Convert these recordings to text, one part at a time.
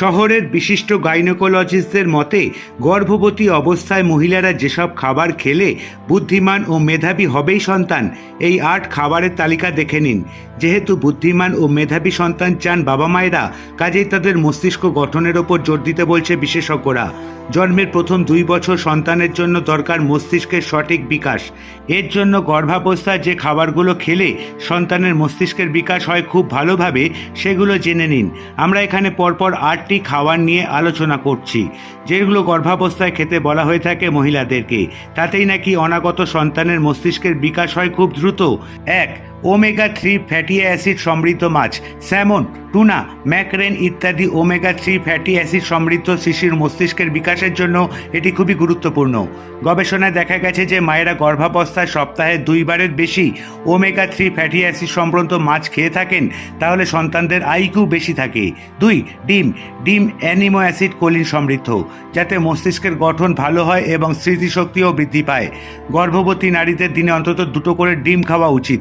শহরের বিশিষ্ট গাইনোকোলজিস্টদের মতে, গর্ভবতী অবস্থায় মহিলারা যেসব খাবার খেলে বুদ্ধিমান ও মেধাবী হবেই সন্তান, এই আট খাবারের তালিকা দেখে নিন। যেহেতু বুদ্ধিমান ও মেধাবী সন্তান চান বাবা মায়েরা, কাজেই তাদের মস্তিষ্ক গঠনের ওপর জোর দিতে বলছে বিশেষজ্ঞরা। জন্মের প্রথম দুই বছর সন্তানের জন্য দরকার মস্তিষ্কের সঠিক বিকাশ। এর জন্য গর্ভাবস্থায় যে খাবারগুলো খেলে সন্তানের মস্তিষ্কের বিকাশ হয় খুব ভালোভাবে, সেগুলো জেনে নিন। আমরা এখানে পরপর আটটি খাবার নিয়ে আলোচনা করছি, যেগুলো গর্ভাবস্থায় খেতে বলা হয়ে থাকে মহিলাদেরকে। তাতেই নাকি অনাগত সন্তানের মস্তিষ্কের বিকাশ হয় খুব দ্রুত। এক ওমেগা থ্রি ফ্যাটি অ্যাসিড সমৃদ্ধ মাছ, স্যামন, টুনা, ম্যাকরেন ইত্যাদি ওমেগা থ্রি ফ্যাটি অ্যাসিড সমৃদ্ধ শিশুর মস্তিষ্কের বিকাশের জন্য এটি খুবই গুরুত্বপূর্ণ। গবেষণায় দেখা গেছে যে মায়েরা গর্ভাবস্থায় সপ্তাহে দুইবারের বেশি ওমেগা থ্রি ফ্যাটি অ্যাসিড সমৃদ্ধ মাছ খেয়ে থাকেন, তাহলে সন্তানদের আইকিউ বেশি থাকে। দুই, ডিম ডিম অ্যানিমো অ্যাসিড কোলিন সমৃদ্ধ, যাতে মস্তিষ্কের গঠন ভালো হয় এবং স্মৃতিশক্তিও বৃদ্ধি পায়। গর্ভবতী নারীদের দিনে অন্তত দুটো করে ডিম খাওয়া উচিত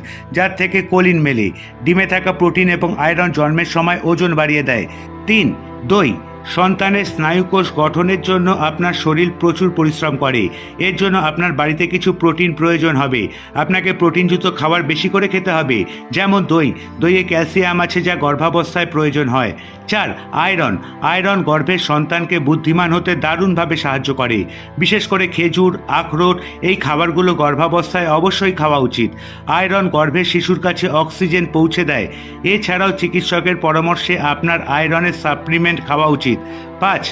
যার থেকে কোলিন মেলে। ডিমে থাকা প্রোটিন এবং আয়রন জন্মের সময় ওজন বাড়িয়ে দেয়। তিন, দই। সন্তানের স্নায়ুকোষ গঠনের জন্য আপনার শরীর প্রচুর পরিশ্রম করে। এর জন্য আপনার বাড়িতে কিছু প্রোটিন প্রয়োজন হবে। আপনাকে প্রোটিনযুক্ত খাবার বেশি করে খেতে হবে। যেমন দই। দইয়ে ক্যালসিয়াম আছে যা গর্ভাবস্থায় প্রয়োজন হয়। চার, আয়রন। আয়রন গর্ভের সন্তানকে বুদ্ধিমান হতে দারুণভাবে সাহায্য করে। বিশেষ করে খেজুর, আখরোট, এই খাবারগুলো গর্ভাবস্থায় অবশ্যই খাওয়া উচিত। আয়রন গর্ভের শিশুর কাছে অক্সিজেন পৌঁছে দেয়। এছাড়াও চিকিৎসকের পরামর্শে আপনার আয়রনের সাপ্লিমেন্ট খাওয়া উচিত। পাঁচ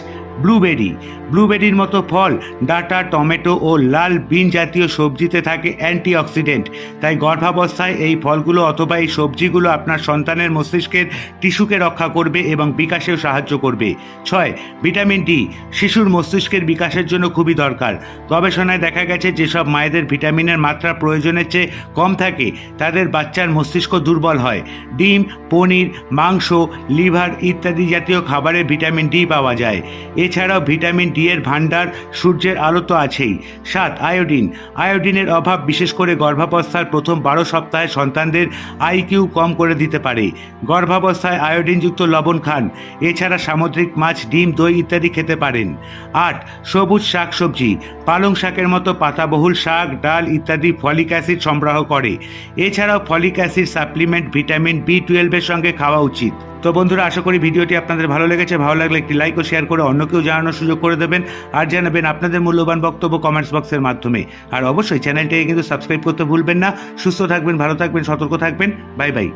ব্লুবেরি। ব্লুবেরির মতো ফল, ডাটা, টমেটো ও লাল বিন জাতীয় সবজিতে থাকে অ্যান্টিঅক্সিডেন্ট। তাই গর্ভাবস্থায় এই ফলগুলো অথবা এই সবজিগুলো আপনার সন্তানের মস্তিষ্কের টিস্যুকে রক্ষা করবে এবং বিকাশেও সাহায্য করবে। ছয়, ভিটামিন ডি। শিশুর মস্তিষ্কের বিকাশের জন্য খুবই দরকার। গবেষণায় দেখা গেছে, যেসব মায়েদের ভিটামিনের মাত্রা প্রয়োজনের চেয়ে কম থাকে, তাদের বাচ্চার মস্তিষ্ক দুর্বল হয়। ডিম, পনির, মাংস, লিভার ইত্যাদি জাতীয় খাবারে ভিটামিন ডি পাওয়া যায়। এছাড়াও ভিটামিন ডি এর ভাণ্ডার সূর্যের আলো তো আছেই। সাত, আয়োডিন। আয়োডিনের অভাব বিশেষ করে গর্ভাবস্থার প্রথম বারো সপ্তাহে সন্তানদের আইকিউ কম করে দিতে পারে। গর্ভাবস্থায় আয়োডিনযুক্ত লবণ খান। এছাড়া সামুদ্রিক মাছ, ডিম, দই ইত্যাদি খেতে পারেন। আট, সবুজ শাক সবজি পালং শাকের মতো পাতাবহুল শাক, ডাল ইত্যাদি ফলিক অ্যাসিড সংগ্রহ করে। এছাড়াও folic acid supplement vitamin B টুয়েলভের সঙ্গে খাওয়া উচিত। তো বন্ধুরা, আশা করি ভিডিওটি আপনাদের ভালো লেগেছে। ভালো লাগলে একটি লাইক ও শেয়ার করে অন্যকেও জানানোর সুযোগ করে দেবেন আর জানাবেন আপনাদের মূল্যবান বক্তব্য কমেন্টস বক্সের মাধ্যমে। আর অবশ্যই চ্যানেলটিকে কিন্তু সাবস্ক্রাইব করতে ভুলবেন না। সুস্থ থাকবেন, ভালো থাকবেন, সতর্ক থাকবেন। Bye bye